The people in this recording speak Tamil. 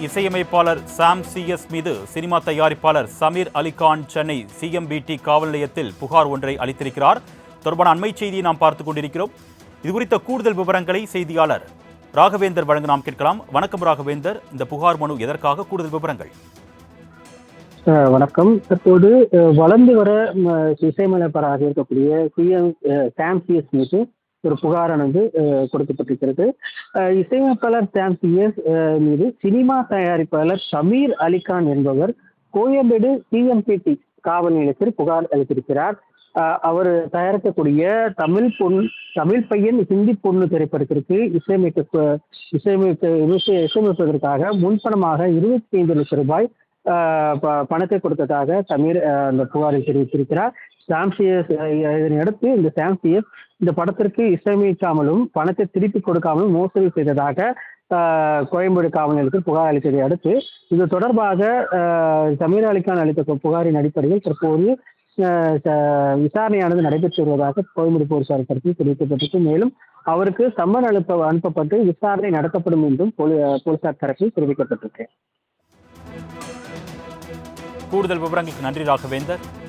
இசையமைப்பாளர் சாம் சிஎஸ் மீது சினிமா தயாரிப்பாளர் சமீர் அலிகான் சென்னை சிஎம்பிடி காவல் நிலையத்தில் புகார் ஒன்றை அளித்திருக்கிறார். தொடர்பான அண்மை செய்தியை நாம் பார்த்துக் கொண்டிருக்கிறோம். இது குறித்த கூடுதல் விவரங்களை செய்தியாளர் ராகவேந்தர் வழங்க நாம் கேட்கலாம். வணக்கம் ராகவேந்தர். இந்த புகார் மனு எதற்காக கூடுதல் விவரங்கள்? வணக்கம். தற்போது வளர்ந்து வர இசையமைப்பாளராக இருக்கக்கூடிய சாம் சிஎஸ் மீது ஒரு புகாரானது கொடுக்கப்பட்டிருக்கிறது. இசையமைப்பாளர் சாம் மீது சினிமா தயாரிப்பாளர் ஷமீர் அலிகான் என்பவர் கோயம்பேடு சிஎம்பிடி காவல் நிலையத்தில் புகார் அளித்திருக்கிறார். அவர் தயாரிக்கக்கூடிய தமிழ் பொன் தமிழ் பையன் ஹிந்தி பொண்ணு திரைப்படத்திற்கு இசையமைக்க இசையமைக்க இசை- இசையமைப்பதற்காக முன்பணமாக இருபத்தி ஐந்து லட்சம் ரூபாய் ப- பணத்தை கொடுத்ததாக சமீர் அந்த புகாரில் தெரிவித்திருக்கிறார். சாம்சியஸ் இதனையடுத்து இந்த சாம்சியஸ் இந்த படத்திற்கு இசையமைக்காமலும் பணத்தை திருப்பி கொடுக்காமலும் மோசடி செய்ததாக கோயம்பேடு காவலர்களுக்கு புகார் அளித்ததை அடுத்து இது தொடர்பாக ஆஹ் சமீர் அலிகான் அளித்த புகாரின் அடிப்படையில் தற்போது விசாரணையானது நடைபெற்று வருவதாக கோயம்பேடு போலீசார் தரப்பில் தெரிவிக்கப்பட்டிருக்கு. மேலும் அவருக்கு சம்மன் அனுப்ப அனுப்பப்பட்டு விசாரணை நடத்தப்படும் என்றும் போலீ- போலீசார் தரப்பில் தெரிவிக்கப்பட்டிருக்கு. கூடுதல் விவரங்களுக்கு நன்றி ராகவேந்தர்.